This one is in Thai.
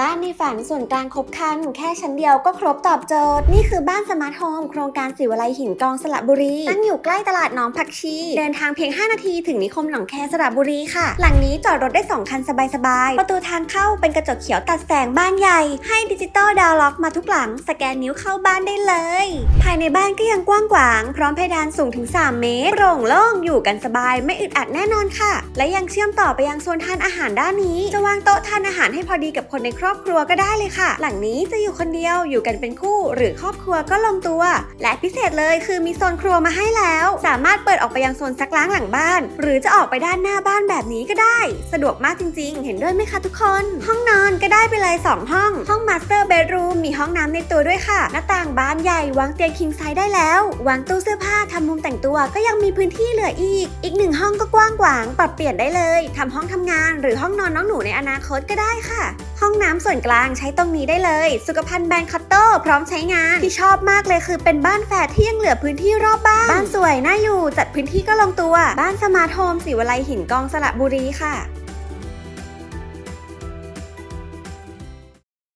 บ้านในฝันส่วนกลางครบคัน แค่ชั้นเดียวก็ครบตอบโจทย์ นี่คือบ้านสมาร์ทโฮมโครงการสิวไลหินกองสระบุรี ตั้งอยู่ใกล้ตลาดหนองผักชี เดินทางเพียง 5 นาทีถึงนิคมหนองแคสระบุรีค่ะ หลังนี้จอดรถได้ 2 คันสบายๆ ประตูทางเข้าเป็นกระจกเขียวตัดแสงบ้านใหญ่ ให้ดิจิตอลดาวล็อกมาทุกหลัง สแกนนิ้วเข้าบ้านได้เลย ภายในบ้านก็ยังกว้างขวางพร้อมเพดานสูงถึง 3 เมตรโปร่งโล่งอยู่กันสบายไม่อึดอัดแน่นอนค่ะ และยังเชื่อมต่อไปยังโซนทานอาหารด้านนี้ จะวางโต๊ะทานอาหารให้พอดีกับคนในครอบครัวก็ได้เลยค่ะ หลังนี้จะอยู่คนเดียวอยู่กันเป็นคู่หรือครอบครัวก็ลงตัว และพิเศษเลยคือมีโซนครัวมาให้แล้ว สามารถเปิดออกไปยังโซนซักล้างหลังบ้าน หรือจะออกไปด้านหน้าบ้านแบบนี้ก็ได้ สะดวกมากจริง ๆ เห็นด้วยไหมคะทุกคน ห้องนอนก็ได้ไปเลย 2 ห้อง ห้องมาสเตอร์เบดรูมมีห้องน้ำในตัวด้วยค่ะ หน้าต่างบานใหญ่วางเตียงคิงไซส์ได้แล้ว วางตู้เสื้อผ้าทำมุมแต่งตัวก็ยังมีพื้นที่เหลืออีก อีกหนึ่งห้องก็กว้างขวางปรับเปลี่ยนได้เลยทำห้องทำงาน หรือห้องนอนน้องหนูในอนาคตก็ได้ค่ะ ห้องน้ำส่วนกลางใช้ตรงนี้ได้เลย สุขภัณฑ์แบรนด์คัตโต้พร้อมใช้งานที่ชอบมากเลยคือเป็นบ้านแฝดที่ยังเหลือพื้นที่รอบบ้าน บ้านสวยน่าอยู่จัดพื้นที่ก็ลงตัว บ้านสมาร์ทโฮมสีวลัยหินกองสระบุรีค่ะ